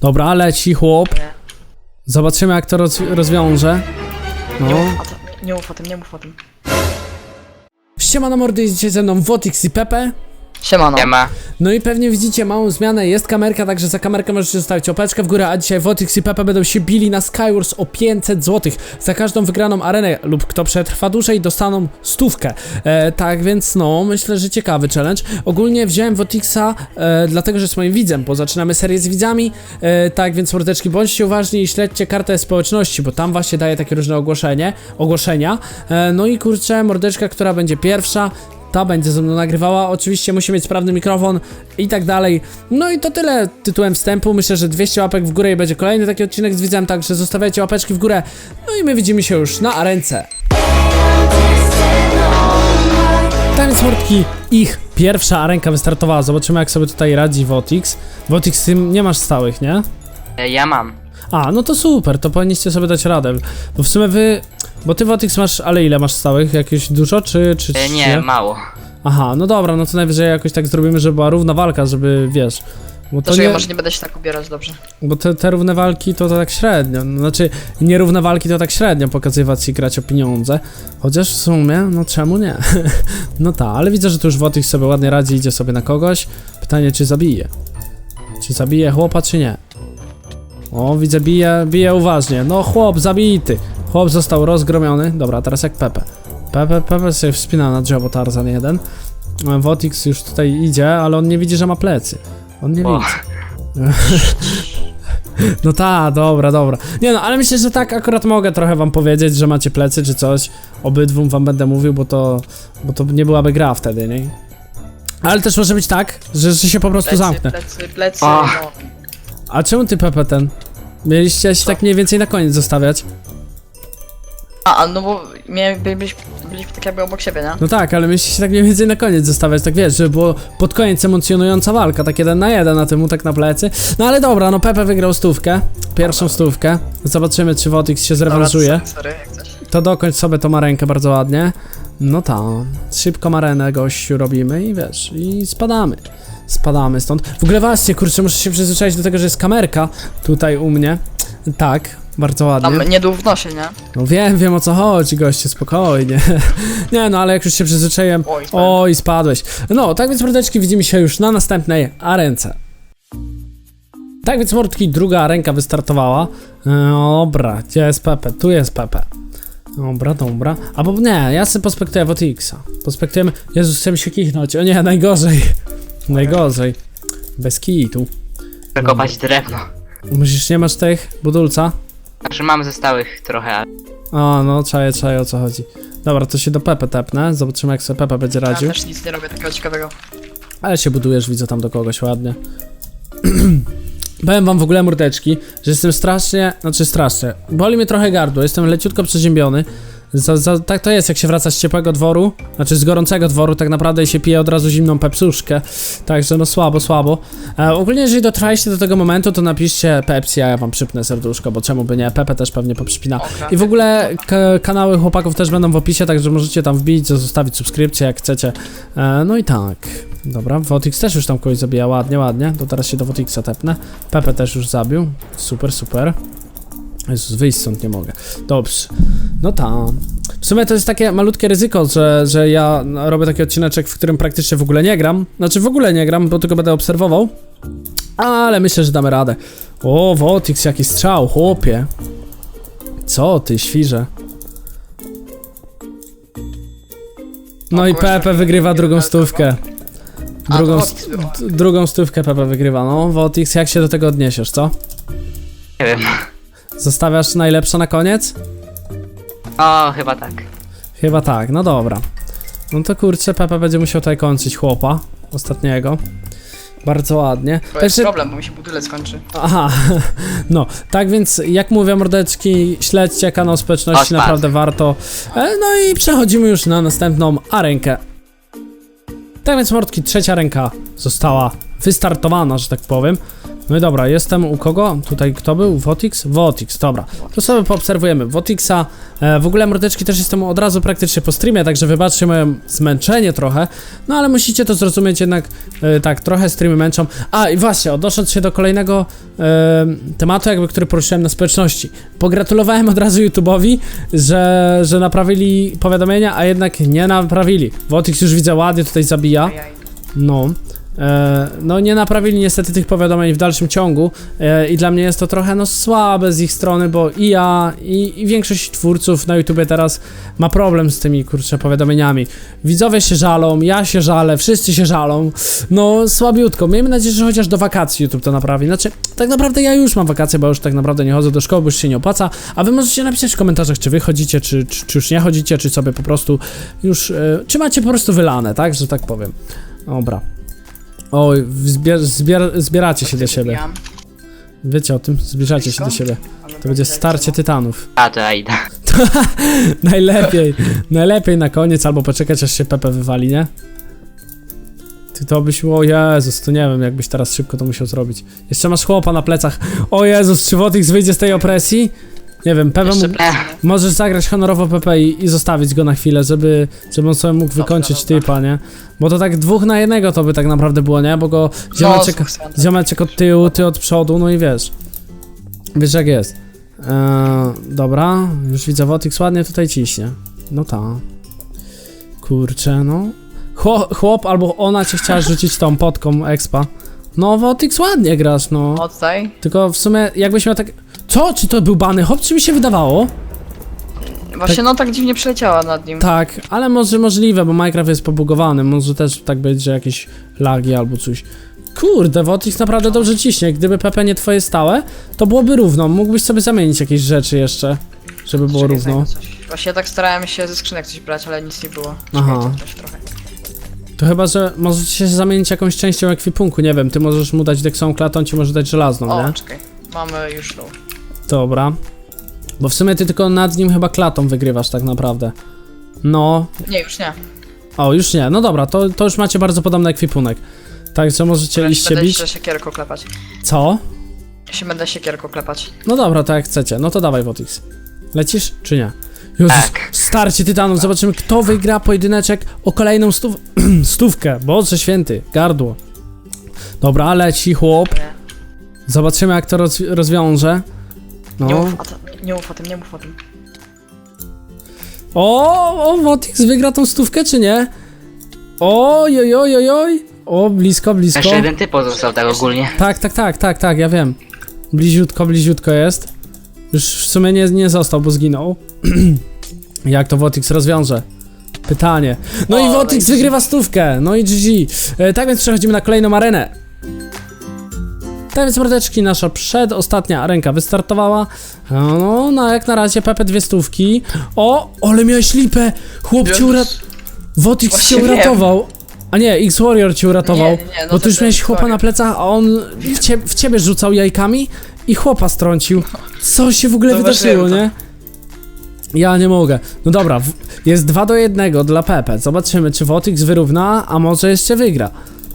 Dobra, leci chłop. Nie, Zobaczymy jak to roz rozwiąże. nie No. mów o tym, nie, nie mów o tym, nie mów o tym. Siemano mordy, dzisiaj ze mną Wotix i Pepe. Siemano. Nie ma. No i pewnie widzicie małą zmianę, jest kamerka, także za kamerkę możecie zostawić opeczkę w górę, a dzisiaj Wotix i Pepe będą się bili na Skywars o 500 zł. Za każdą wygraną arenę lub kto przetrwa dłużej dostaną stówkę. E, tak więc no, myślę, że ciekawy challenge. Ogólnie wziąłem Wotixa e, dlatego, że jest moim widzem, bo zaczynamy serię z widzami. E, tak więc mordeczki, bądźcie uważni i śledźcie kartę społeczności, bo tam właśnie daje takie różne ogłoszenie, ogłoszenia. E, no i kurczę, mordeczka, która będzie pierwsza, ta będzie ze mną nagrywała. Oczywiście musi mieć sprawny mikrofon i tak dalej. No i to tyle tytułem wstępu. Myślę, że 200 łapek w górę i będzie kolejny taki odcinek z widzem, także zostawiajcie łapeczki w górę. No i my widzimy się już na arence. Więc mordki, ich pierwsza arenka wystartowała. Zobaczymy jak sobie tutaj radzi Votix. Votix, ty nie masz stałych, nie? E, Ja mam. A, no to super, to powinniście sobie dać radę. Bo w sumie wy... Bo ty Votix masz, ale ile masz stałych? Jakieś dużo, czy... czy E, Nie, mało. Aha, no dobra, no to najwyżej jakoś tak zrobimy, żeby była równa walka, żeby wiesz. Bo to To, że nie, ja może nie będę się tak ubierać dobrze. bo te, te równe walki to, to tak średnio. No, znaczy, nierówne walki to tak średnio pokazywać i grać o pieniądze. Chociaż w sumie, no czemu nie? no tak, ale widzę, że tu już Wotych sobie ładnie radzi, idzie sobie na kogoś. Pytanie, czy zabije? Czy zabije chłopa, czy nie? O, widzę, bije, bije uważnie. No chłop, zabity. Chłop został rozgromiony. Dobra, teraz jak Pepe. Pepe, Pepe sobie wspina na drzewo Tarzan jeden. Wotix już tutaj idzie, ale on nie widzi, że ma plecy. On nie widzi. No ta, dobra, dobra. Nie no, ale myślę, że tak akurat mogę trochę wam powiedzieć, że macie plecy czy coś. Obydwum wam będę mówił, bo to, bo to nie byłaby gra wtedy, nie? Ale też może być tak, że, że się po prostu Plecy, zamknę. plecy, plecy, no. A czemu ty Pepe ten? Mieliście się tak mniej więcej na koniec zostawiać? A, no bo miałem, by- byliśmy, byliśmy tak jakby obok siebie, nie? No tak, ale mieliście się tak mniej więcej na koniec zostawiać, tak wiesz, żeby było pod koniec emocjonująca walka, tak jeden na jeden, a temu tak na plecy. No ale dobra, no Pepe wygrał stówkę, pierwszą stówkę. Zobaczymy, czy Wotix się Dobra, zrewanżuje. sorry, sorry, jak. To dokończ sobie to ma rękę bardzo ładnie. No tak, szybko marenę gościu robimy i wiesz, i spadamy. Spadamy stąd. W ogóle właśnie, kurczę, muszę się przyzwyczaić do tego, że jest kamerka tutaj u mnie. Tak, bardzo ładnie. Tam nie dół w nosie, nie? No wiem, wiem o co chodzi, goście, spokojnie. Nie no, ale jak już się przyzwyczaiłem... Oj, spadłem. Oj, spadłeś. No, tak więc mordeczki, widzimy się już na następnej arence. Tak więc mordki, druga arenka wystartowała. E, Dobra, gdzie jest Pepe? Tu jest Pepe. Dobra, dobra. Albo nie, ja sobie pospektuję Votixa. Pospektujemy... Jezus, chcę mi się kichnąć. O nie, najgorzej. Najgorzej. Bez kitu. Przekopać drewno. Musisz, nie masz tych budulca? Znaczy mam zostałych trochę, ale A, no, czaję, czaję o co chodzi. Dobra, to się do Pepe tepnę. Zobaczymy, jak sobie Pepe będzie Ja radził. też nic nie robię takiego ciekawego. Ale się budujesz, widzę tam do kogoś ładnie. Powiem wam w ogóle mordeczki, że jestem strasznie, znaczy strasznie, boli mnie trochę gardło, jestem leciutko przeziębiony. Za, za, tak to jest, jak się wraca z ciepłego dworu, znaczy z gorącego dworu, tak naprawdę i się pije od razu zimną pepsuszkę. Także no słabo, słabo. E, ogólnie, jeżeli dotrwaliście do tego momentu, to napiszcie Pepsi, a ja wam przypnę serduszko, bo czemu by nie, Pepe też pewnie poprzypina. I w ogóle ka kanały chłopaków też będą w opisie, także możecie tam wbić, zostawić subskrypcję jak chcecie. E, no i tak. Dobra, Wotix też już tam kogoś zabija, ładnie, ładnie. To teraz się do Wotixa tepnę. Pepe też już zabił. Super, super. Jezus, wyjść stąd nie mogę. Dobrze. No tam. W sumie to jest takie malutkie ryzyko, że, że ja robię taki odcineczek, w którym praktycznie w ogóle nie gram. Znaczy w ogóle nie gram, bo tylko będę obserwował. Ale myślę, że damy radę. O, Wotix, jaki strzał, chłopie. Co ty, świrze. No i Pepe wygrywa drugą stówkę. Drugą, st- drugą stówkę Pepe wygrywa. No, Wotix, jak się do tego odniesiesz, co? nie wiem. Zostawiasz najlepsze na koniec? O, chyba tak. Chyba tak, no dobra. No to kurczę, Pepe będzie musiał tutaj kończyć chłopa. Ostatniego. Bardzo ładnie. To jest Także- problem, bo mi się budulec kończy. Aha, no, tak więc jak mówię mordeczki, śledźcie kanał O, społeczności, spadł. naprawdę warto. E, No i przechodzimy już na następną arenkę. Tak więc mordki, trzecia ręka została wystartowana, że tak powiem. No i dobra, jestem u kogo? Tutaj kto był? Wotix? Wotix, dobra. To sobie poobserwujemy. Wotixa, e, w ogóle mordeczki też jestem od razu praktycznie po streamie, także wybaczcie moje zmęczenie trochę. No ale musicie to zrozumieć jednak, e, tak, trochę streamy męczą. A i właśnie, odnosząc się do kolejnego e, tematu, jakby, który poruszyłem na społeczności. Pogratulowałem od razu YouTube'owi, że, że naprawili powiadomienia, a jednak nie naprawili. Wotix już widzę ładnie tutaj zabija. No. E, no nie naprawili niestety tych powiadomień w dalszym ciągu e, i dla mnie jest to trochę no słabe z ich strony, bo i ja i, i większość twórców na YouTubie teraz ma problem z tymi kurczę powiadomieniami. Widzowie się żalą, ja się żalę, wszyscy się żalą. No słabiutko. Miejmy nadzieję, że chociaż do wakacji YouTube to naprawi. Znaczy, tak naprawdę ja już mam wakacje, bo już tak naprawdę nie chodzę do szkoły, bo już się nie opłaca. A wy możecie napisać w komentarzach, czy wy chodzicie, czy, czy, czy już nie chodzicie, czy sobie po prostu już, e, czy macie po prostu wylane, tak, że tak powiem. Dobra. Oj, zbier, zbier, zbieracie się do siebie. Wbijam, Wiecie o tym? Zbliżacie się do siebie. ale To będzie starcie tytanów. A, to ja idę. najlepiej, najlepiej na koniec, albo poczekać aż się Pepe wywali, nie? Ty to byś, o Jezus, to nie wiem, jakbyś teraz szybko to musiał zrobić. Jeszcze masz chłopa na plecach. O Jezus, czy Wotix wyjdzie z tej opresji? Nie wiem, Pepe Jeszcze mógł, możesz zagrać honorowo Pepe i, i zostawić go na chwilę, żeby, żeby on sobie mógł wykończyć dobra. typa, nie? Bo to tak dwóch na jednego to by tak naprawdę było, nie? Bo go ziomeczek, stron. ziomeczek od tyłu, ty od przodu, no i wiesz. Wiesz jak jest. Eee, dobra, już widzę Wotix ładnie tutaj ciśnie. No ta. Kurczę, no. Chłop, chłop albo ona cię chciała rzucić tą potką expa. No Wotix ładnie grasz, no. O, tutaj. Tylko w sumie jakbyś miał tak... Co? Czy to był bany hop, czy mi się wydawało? Właśnie no tak dziwnie przeleciała nad nim. Tak, ale może możliwe, bo Minecraft jest pobugowany. Może też tak być, że jakieś lagi albo coś. Kurde, Wotix naprawdę dobrze ciśnie. Gdyby PP nie twoje stałe, to byłoby równo. Mógłbyś sobie zamienić jakieś rzeczy jeszcze, żeby było Czekaj, równo. znajdę coś. Właśnie tak starałem się ze skrzynek coś brać, ale nic nie było. Aha. Czekajcie, coś trochę. To chyba, że możecie się zamienić jakąś częścią ekwipunku, nie wiem, ty możesz mu dać deksą klatę, on ci może dać żelazną, O, nie? czekaj. Mamy już tą. Dobra. Bo w sumie ty tylko nad nim chyba klatą wygrywasz tak naprawdę. No, Nie, już nie. o już nie, no dobra, to, to już macie bardzo podobny ekwipunek. Także możecie Ja się się będę bić. się siekierką klepać. Co? Ja się będę siekierką klepać. No dobra, to jak chcecie. No to dawaj, Wotix. Lecisz, czy nie? Jezus, Tak. starcie tytanów, zobaczymy kto wygra pojedyneczek o kolejną stów stówkę. Boże święty, gardło. Dobra, leci chłop. Nie, Zobaczymy jak to roz rozwiąże. nie, No. mów o tym, nie, nie mów o tym, nie mów o tym. O, o, Wotix wygra tą stówkę, czy nie? Oj, oj, oj, oj, oj. O, blisko, blisko. Jeszcze jeden typ pozostał tak ogólnie. Tak, tak, tak, tak, tak, ja wiem. Bliziutko, bliziutko jest. Już w sumie nie, nie został, bo zginął. Jak to Wotix rozwiąże? Pytanie. No i Wotix wygrywa stówkę. No i GG. E, tak więc przechodzimy na kolejną arenę. Tak więc mordeczki, nasza przedostatnia arenka wystartowała. No, no, jak na razie Pepe dwie stówki. O, ale miałeś lipę! Chłop cię urat... Wotix Właśnie cię wiem. uratował. A nie, X-Warrior cię uratował. Nie, nie, no bo to ty już ten miałeś chłopa X-Warrior. na plecach, a on w, cie, w ciebie rzucał jajkami i chłopa strącił. Co się w ogóle wydarzyło, to. nie? Ja nie mogę. No dobra, jest 2 do 1 dla Pepe. Zobaczymy, czy Wotix wyrówna, a może jeszcze wygra.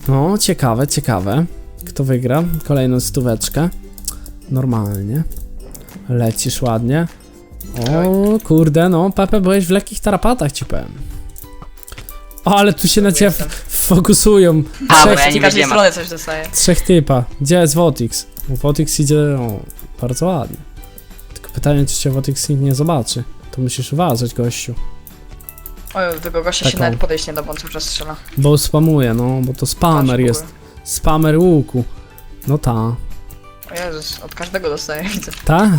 No, ciekawe, ciekawe. Kto wygra? Kolejną stóweczkę. Normalnie. Lecisz ładnie. O, kurde, no, Pepe, byłeś w lekkich tarapatach, ci powiem. O, ale tu się na ciebie fokusują. A, bo Trzech, ja nie każdej wiem. strony coś dostaję. trzech typa. Gdzie jest Wotix? Wotix idzie, o, bardzo ładnie. Tylko pytanie, czy cię Wotix nikt nie zobaczy. To musisz uważać, gościu. Oj, do tego gościa się Taką. nawet podejść nie da, bo on cały czas strzela. Bo spamuje, no, bo to spamer Patrz, jest. Spamer łuku. No ta. O Jezus, od każdego dostaję, widzę. Ta?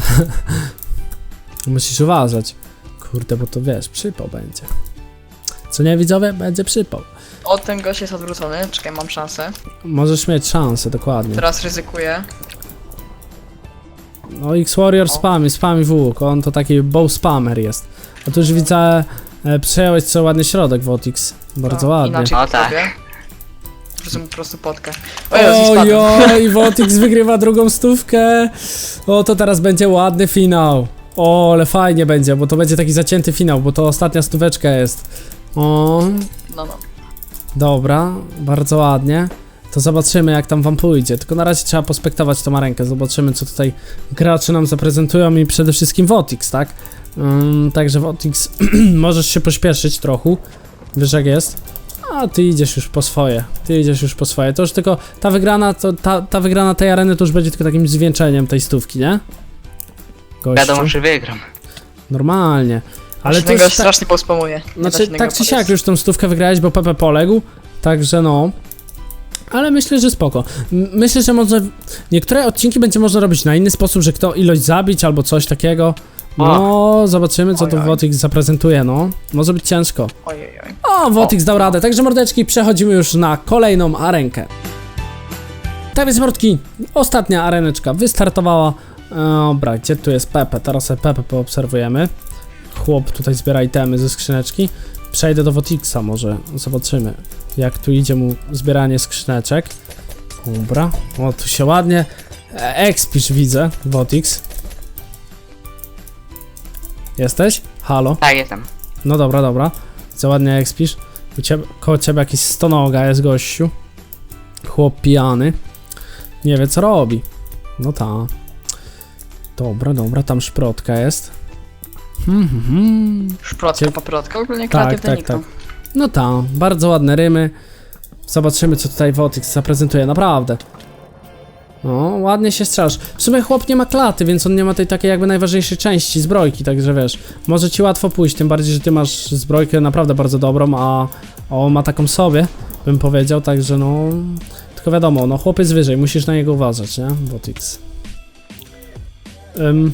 Musisz uważać. Kurde, bo to wiesz, przypał będzie. Co nie widzowie? Będzie przypał. O, ten gość jest odwrócony, czekaj, mam szansę. Możesz mieć szansę, dokładnie. Teraz ryzykuję. No X-Warrior spami, spami w łuk. On to taki bow spammer jest. A tu już widzę, e, przejąłeś co ładny środek Wotix. Bardzo No, ładnie. Inaczej O, tak. zrobię. Wrzucę mu po prostu potkę. O Jezu, Oj, spadłem. oj, Wotix wygrywa drugą stówkę. O, to teraz będzie ładny finał. O, ale fajnie będzie, bo to będzie taki zacięty finał, bo to ostatnia stóweczka jest. O, No, no. dobra, bardzo ładnie. To zobaczymy jak tam wam pójdzie. Tylko na razie trzeba pospektować tą arenkę, zobaczymy co tutaj gracze nam zaprezentują i przede wszystkim Wotix, tak? Ym, także Wotix, możesz się pośpieszyć trochę, wiesz jak jest? A ty idziesz już po swoje, ty idziesz już po swoje. To już tylko ta wygrana, to ta, ta wygrana tej areny to już będzie tylko takim zwieńczeniem tej stówki, nie? Gościu. Wiadomo, czy wygram. Normalnie. Ale to już tak, strasznie pospamuje. Nie da znaczy, tak czy siak już tą stówkę wygrałeś, bo Pepe poległ, także no. Ale myślę, że spoko. Myślę, że może niektóre odcinki będzie można robić na inny sposób, że kto ilość zabić albo coś takiego. No, zobaczymy co tu Oj, oj. Wotix zaprezentuje, no. Może być ciężko. Ojej, oj. O, Wotix dał radę. Także mordeczki, przechodzimy już na kolejną arenkę. Tak więc mordki, ostatnia areneczka wystartowała. Dobra, gdzie tu jest Pepe? Teraz sobie Pepe poobserwujemy. Chłop tutaj zbiera itemy ze skrzyneczki. Przejdę do Wotixa może, zobaczymy jak tu idzie mu zbieranie skrzyneczek. Dobra, o tu się ładnie e, expisz widzę, Wotix. Jesteś? Halo? Tak, jestem. No dobra, dobra. Co ładnie jak spisz. U ciebie, koło ciebie jakiś stonoga jest gościu. Chłop pijany. Nie wie co robi. No ta. Dobra, dobra, tam szprotka jest. Hmm, hmm. Szprotka, Cie- paprotka, ogólnie Tak, kreatywny tak, tak. no. No ta, bardzo ładne rymy. Zobaczymy co tutaj Wotix zaprezentuje, naprawdę. No, ładnie się strzelasz. W sumie chłop nie ma klaty, więc on nie ma tej takiej jakby najważniejszej części zbrojki, także wiesz, może ci łatwo pójść, tym bardziej, że ty masz zbrojkę naprawdę bardzo dobrą, a a on ma taką sobie, bym powiedział, także no... Tylko wiadomo, no chłopiec wyżej, musisz na niego uważać, nie? Wotix. Ym...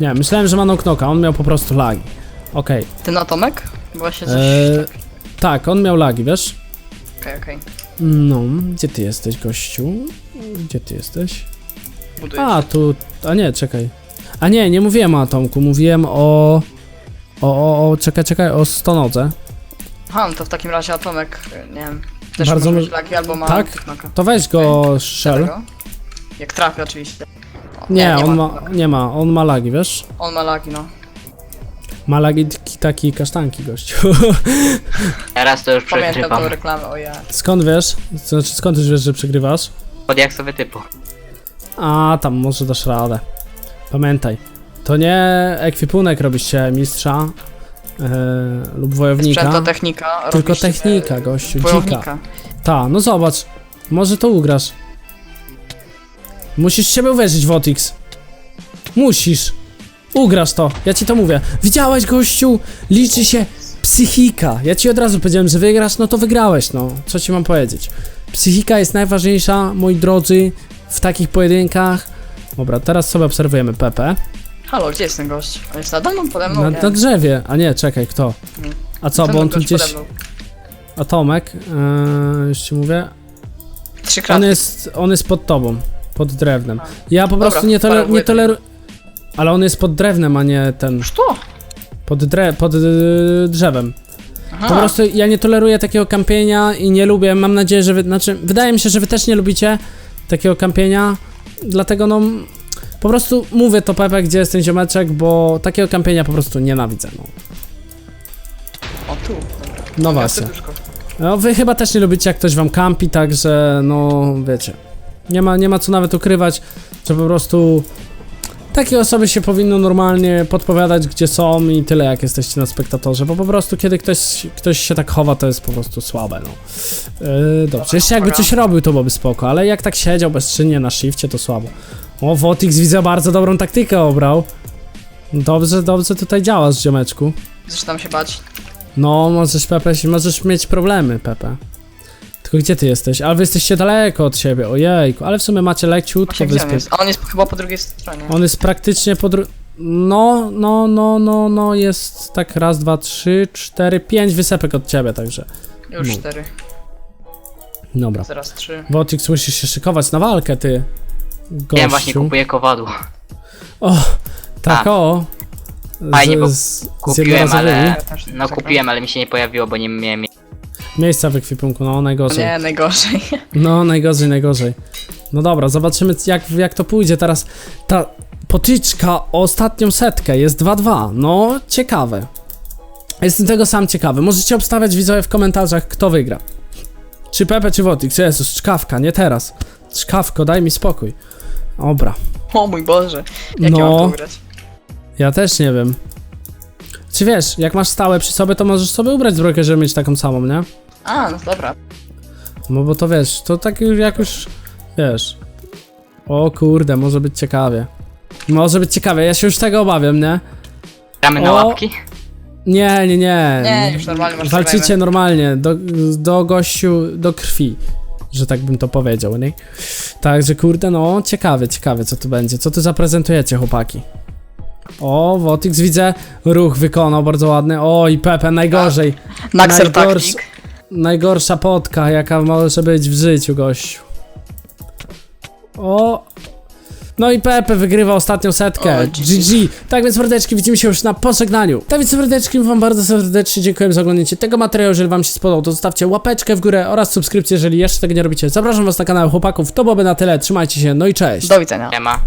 Nie, myślałem, że ma knoka, on miał po prostu lagi. Okej. Ty na Tomek? Właśnie coś... Eee, tak, on miał lagi, wiesz? Okej, okej. No, gdzie ty jesteś, gościu? Gdzie ty jesteś? Buduję. A, tu. A nie, czekaj. A nie, nie mówiłem o Atomku, mówiłem o. O, o, o, czekaj, czekaj, o stonodze. Aha, no to w takim razie Atomek, nie wiem, też Bardzo może mo- mieć lagi albo ma tak? knoka. To weź go, Shell. Jak trafi oczywiście. O, Nie, on ma. ma, nie ma, on ma lagi, wiesz? On ma lagi, no. Ma lagi taki- taki kasztanki, gościu. Teraz to już Pamiętam przegrywam. tą reklamę, o ja. skąd wiesz? Znaczy, skąd już wiesz, że przegrywasz? Pod jak sobie typu. A, tam może dasz radę. Pamiętaj, to nie ekwipunek robicie mistrza e, lub wojownika, Sprzęt to technika. tylko robi się, technika, gościu, dzika. Wojownika. Ta, no zobacz, może to ugrasz. Musisz siebie uwierzyć, Wotix. Musisz. Ugrasz to, ja ci to mówię. Widziałeś, gościu? Liczy się psychika. Ja ci od razu powiedziałem, że wygrasz, no to wygrałeś, no. Co ci mam powiedzieć? Psychika jest najważniejsza, moi drodzy, w takich pojedynkach. Dobra, teraz sobie obserwujemy Pepe. Halo, gdzie jest ten gość? On jest nade mną, pode mną? Na, Nie. na drzewie. A nie, czekaj, kto? Nie. A co, Ten bo on tu gość gdzieś... pode mną. Atomek, yy, już ci mówię. Trzy On jest, on jest pod tobą, pod drewnem. Ja po Dobra, prostu nie, toler, nie toleruję... Ale on jest pod drewnem, a nie ten... Co? Pod, dre, pod yy, drzewem. Aha. Po prostu ja nie toleruję takiego kampienia i nie lubię, mam nadzieję, że wy... Znaczy, wydaje mi się, że wy też nie lubicie takiego kampienia, dlatego no... Po prostu mówię to Pepe, gdzie jest ten ziomeczek, bo takiego kampienia po prostu nienawidzę, no. O, tu. Dobra. No Ja właśnie. serduszko. No wy chyba też nie lubicie jak ktoś wam kampi, także no wiecie. Nie ma, nie ma co nawet ukrywać, że po prostu takie osoby się powinno normalnie podpowiadać gdzie są i tyle jak jesteście na spektatorze, bo po prostu kiedy ktoś, ktoś się tak chowa to jest po prostu słabe no. Yy, dobrze, jeszcze jakby coś robił to byłoby spoko, ale jak tak siedział bezczynnie na shifcie to słabo. O, Wotix widzę bardzo dobrą taktykę obrał. Dobrze, dobrze tutaj działasz ziomeczku. Zaczynam się bać. No, możesz Pepe, możesz mieć problemy, Pepe. Tylko gdzie ty jesteś? Ale wy jesteście daleko od siebie, ojejku, ale w sumie macie leciutko Właśnie gdzie on wyspę. jest? A on jest chyba po drugiej stronie. On jest praktycznie po dru... No, no, no, no, no, jest tak raz, dwa, trzy, cztery, pięć wysepek od ciebie, także. Już cztery. Dobra. Zaraz trzy. Wotix, musisz się szykować na walkę, ty. Gościu. Ja właśnie kupuję kowadło. O, tak A. o. Z, Fajnie, bo z, z kupiłem, jednorazowymi. ale- Ja też No kupiłem, ale mi się nie pojawiło, bo nie miałem Miejsca w ekwipunku, no najgorzej. Nie, najgorzej. No, najgorzej, najgorzej. No dobra, zobaczymy jak, jak to pójdzie teraz. Ta potyczka o ostatnią setkę jest 2-2. No, ciekawe. Jestem tego sam ciekawy. Możecie obstawiać widzowie w komentarzach, kto wygra. Czy Pepe, czy Wotix? Jezus, czkawka, nie teraz. Czkawko, daj mi spokój. Dobra. O mój Boże. Jak ja No. mam to ugrać? Ja też nie wiem. Czy wiesz, jak masz stałe przy sobie, to możesz sobie ubrać zbrojkę, żeby mieć taką samą, nie? A, no dobra. No bo to wiesz, to tak już jak już, wiesz. O kurde, może być ciekawie. Może być ciekawie, ja się już tego obawiam, nie? Gramy na O! łapki? Nie, nie, nie. Nie, już normalnie masz Walczycie normalnie, do, do gościu, do krwi, że tak bym to powiedział, nie? Także kurde, no ciekawe, ciekawe co tu będzie. Co tu zaprezentujecie, chłopaki? O, Wotix widzę, ruch wykonał bardzo ładny. O, i Pepe, najgorzej. Naxer Najgorszy- taktik. Najgorsza potka, jaka może być w życiu, gościu. O! No i Pepe wygrywa ostatnią setkę. O, GG. GG. Tak więc mordeczki, widzimy się już na pożegnaniu. Tak więc mordeczki, wam bardzo serdecznie dziękuję za oglądnięcie tego materiału. Jeżeli wam się spodobał, to zostawcie łapeczkę w górę oraz subskrypcję, jeżeli jeszcze tego nie robicie. Zapraszam was na kanał chłopaków. To byłoby na tyle. Trzymajcie się, no i cześć. Do widzenia. Nie ma.